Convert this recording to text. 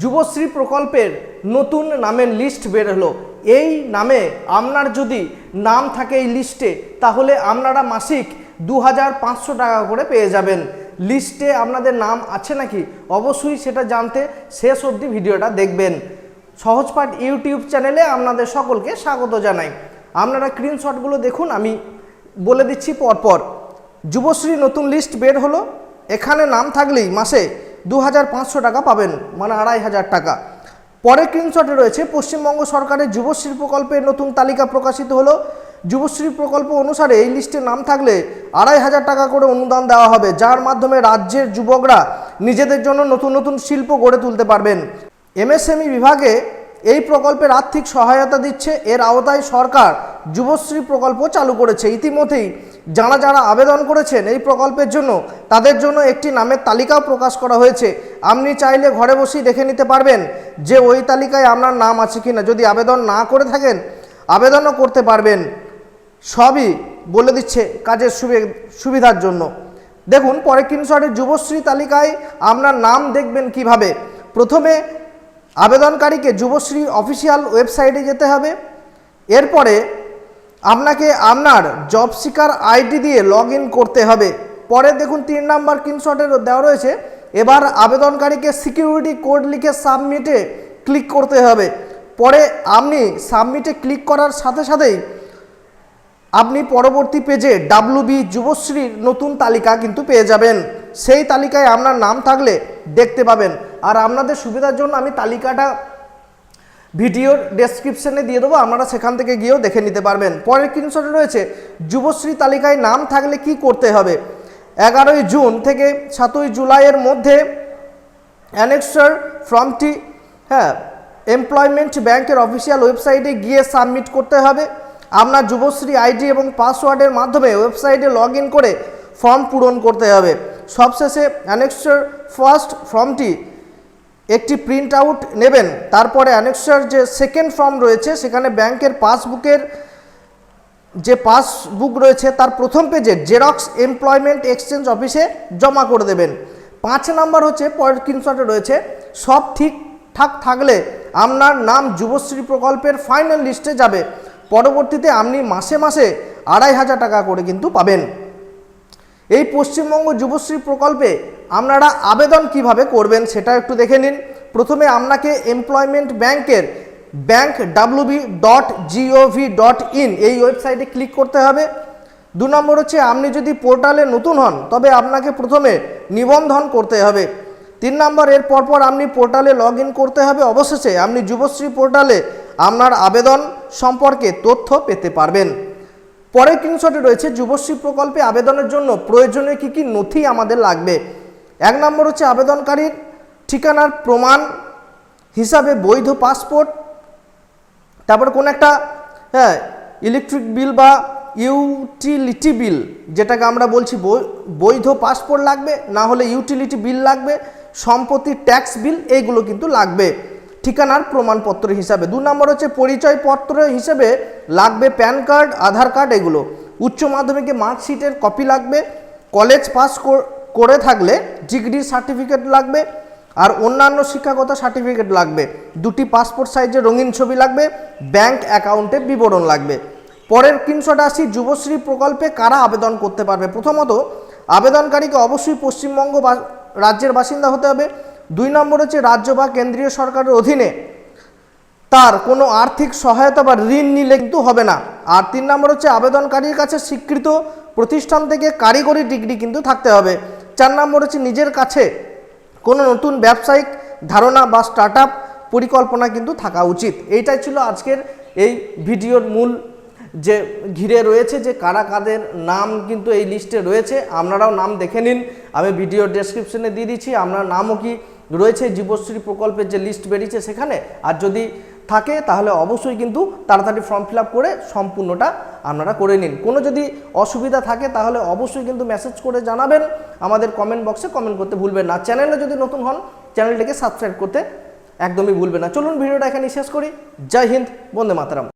যুবশ্রী প্রকল্পের নতুন নামের লিস্ট বের হলো। এই নামে আপনার যদি নাম থাকে এই লিস্টে তাহলে আপনারা মাসিক দু হাজার পাঁচশো টাকা করে পেয়ে যাবেন। লিস্টে আপনাদের নাম আছে নাকি? অবশ্যই সেটা জানতে শেষ অবধি ভিডিওটা দেখবেন। সহজপাঠ ইউটিউব চ্যানেলে আপনাদের সকলকে স্বাগত জানাই। আপনারা স্ক্রিনশটগুলো দেখুন, আমি বলে দিচ্ছি পরপর। যুবশ্রী নতুন লিস্ট বের হলো। এখানে নাম থাকলেই মাসে দু হাজার পাঁচশো টাকা পাবেন মানে আড়াই হাজার টাকা। পরের স্ক্রিনশটে রয়েছে, পশ্চিমবঙ্গ সরকারের যুবশ্রী প্রকল্পের নতুন তালিকা প্রকাশিত হলো। যুবশ্রী প্রকল্প অনুসারে এই লিস্টে নাম থাকলে আড়াই হাজার টাকা করে অনুদান দেওয়া হবে, যার মাধ্যমে রাজ্যের যুবকরা নিজেদের জন্য নতুন নতুন শিল্প গড়ে তুলতে পারবেন। এমএসএমই বিভাগে এই প্রকল্পের আর্থিক সহায়তা দিচ্ছে, এর আওতায় সরকার যুবশ্রী প্রকল্প চালু করেছে। ইতিমধ্যেই যারা যারা আবেদন করেছেন এই প্রকল্পের জন্য, তাদের জন্য একটি নামের তালিকাও প্রকাশ করা হয়েছে। আপনি চাইলে ঘরে বসেই দেখে নিতে পারবেন যে ওই তালিকায় আপনার নাম আছে কি না যদি আবেদন না করে থাকেন, আবেদনও করতে পারবেন। সবই বলে দিচ্ছে কাজের সুবি- সুবিধার জন্য। দেখুন, পরে কিনশটের যুবশ্রী তালিকায় আপনার নাম দেখবেন কীভাবে। প্রথমে আবেদনকারীকে যুবশ্রী অফিসিয়াল ওয়েবসাইটে যেতে হবে। এরপরে আপনাকে আপনার জব সিকার আইডি দিয়ে লগ করতে হবে। পরে দেখুন তিন নাম্বার কিনশটের দেওয়া রয়েছে। এবার আবেদনকারীকে সিকিউরিটি কোড লিখে সাবমিটে ক্লিক করতে হবে। পরে আপনি সাবমিটে ক্লিক করার সাথে সাথেই আপনি পরবর্তী পেজে ডাব্লুবি যুবশ্রীর নতুন তালিকা কিন্তু পেয়ে যাবেন। সেই তালিকায় আপনার নাম থাকলে দেখতে পাবেন। আর আপনাদের সুবিধার জন্য আমি তালিকাটা ভিডিওর ডেসক্রিপশনে দিয়ে দেবো, আপনারা সেখান থেকে গিয়েও দেখে নিতে পারবেন। পরের স্ক্রিনশটে রয়েছে, যুবশ্রী তালিকায় নাম থাকলে কি করতে হবে? এগারোই জুন থেকে সাতই জুলাইয়ের মধ্যে অ্যানেক্সার ফর্মটি হ্যাঁ এমপ্লয়মেন্ট ব্যাংকের অফিসিয়াল ওয়েবসাইটে গিয়ে সাবমিট করতে হবে। আপনার যুবশ্রী আইডি এবং পাসওয়ার্ডের মাধ্যমে ওয়েবসাইটে লগ করে ফর্ম পূরণ করতে হবে। সবশেষে অ্যানেক্সার ফার্স্ট ফর্মটি একটি প্রিন্ট আউট নেবেন। তারপরে অ্যানেক্সার যে সেকেন্ড ফর্ম রয়েছে, সেখানে ব্যাংকের পাসবুকের যে পাসবুক রয়েছে, তার প্রথম পেজে জেরক্স এমপ্লয়মেন্ট এক্সচেঞ্জ অফিসে জমা করে দেবেন। পাঁচ নাম্বার হচ্ছে, পরের স্ক্রিনশটে রয়েছে, সব ঠিকঠাক থাকলে আপনার নাম যুবশ্রী প্রকল্পের ফাইনাল লিস্টে যাবে। পরবর্তীতে আপনি মাসে মাসে আড়াই হাজার টাকা করে কিন্তু পাবেন। এই পশ্চিমবঙ্গ যুবশ্রী প্রকল্পে আপনারা আবেদন কীভাবে করবেন সেটা একটু দেখে নিন। প্রথমে আপনাকে এমপ্লয়মেন্ট ব্যাংকের bank W B dot G O V dot in এই ওয়েবসাইটে ক্লিক করতে হবে। দু নম্বর হচ্ছে, আপনি যদি পোর্টালে নতুন হন, তবে আপনাকে প্রথমে নিবন্ধন করতে হবে। তিন নম্বর, এর পরপর আপনি পোর্টালে লগ করতে হবে। অবশেষে আপনি যুবশ্রী পোর্টালে আপনার আবেদন সম্পর্কে তথ্য পেতে পারবেন। পরের স্ক্রিনশটে রয়েছে, যুবশ্রী প্রকল্পে আবেদনের জন্য প্রয়োজনীয় কী কী নথি আমাদের লাগবে। এক নম্বর হচ্ছে আবেদনকারীর ঠিকানার প্রমাণ হিসাবে বৈধ পাসপোর্ট, তারপর কোন একটা হ্যাঁ ইলেকট্রিক বিল বা ইউটিলিটি বিল যেটাকে আমরা বলছি বৈধ পাসপোর্ট লাগবে, না হলে ইউটিলিটি বিল লাগবে, সম্পত্তি ট্যাক্স বিল এইগুলো কিন্তু লাগবে। ঠিকানার প্রমাণপত্র হিসাবে। দু নম্বর হচ্ছে পরিচয়পত্র হিসেবে লাগবে প্যান কার্ড, আধার কার্ড, এগুলো। উচ্চ মাধ্যমিকে মার্কশিটের কপি লাগবে, কলেজ পাস কর- থাকলে ডিগ্রির সার্টিফিকেট লাগবে আর অন্যান্য শিক্ষাগত সার্টিফিকেট লাগবে। দুটি পাসপোর্ট সাইজের রঙিন ছবি লাগবে ব্যাংক অ্যাকাউন্টের বিবরণ লাগবে। পরের স্ক্রিনশট আসি যুবশ্রী প্রকল্পে কারা আবেদন করতে পারবে? প্রথমত, আবেদনকারীকে অবশ্যই পশ্চিমবঙ্গ রাজ্যের বাসিন্দা হতে হবে। দুই নম্বর হচ্ছে রাজ্য বা কেন্দ্রীয় সরকারের অধীনে তার কোনো আর্থিক সহায়তা বা ঋণ নিলে কিন্তু হবে না। আর তিন নম্বর হচ্ছে আবেদনকারীর কাছে স্বীকৃত প্রতিষ্ঠান থেকে কারিগরি ডিগ্রি কিন্তু থাকতে হবে। চার নম্বর হচ্ছে নিজের কাছে কোনো নতুন ব্যবসায়িক ধারণা বা স্টার্ট পরিকল্পনা কিন্তু থাকা উচিত। এইটাই ছিল আজকের এই ভিডিওর মূল যে ঘিরে রয়েছে যে কারা কাদের নাম কিন্তু এই লিস্টে রয়েছে। আপনারাও নাম দেখে নিন। আমি ভিডিও ডেসক্রিপশনে দিয়ে দিচ্ছি। আপনার নামও কি রয়েছে, জীবশ্রী প্রকল্পের যে লিস্ট বেরিয়েছে সেখানে। আর যদি থাকে তাহলে অবশ্যই কিন্তু তাড়াতাড়ি ফর্ম ফিল করে সম্পূর্ণটা আপনারা করে নিন। কোনো যদি অসুবিধা থাকে তাহলে অবশ্যই কিন্তু মেসেজ করে জানাবেন। আমাদের কমেন্ট বক্সে কমেন্ট করতে ভুলবেন না। চ্যানেলে যদি নতুন হন চ্যানেলটিকে সাবস্ক্রাইব করতে একদমই ভুলবেন না। চলুন ভিডিওটা এখানে শেষ করি। জয় হিন্দ, বন্দে মাতারাম।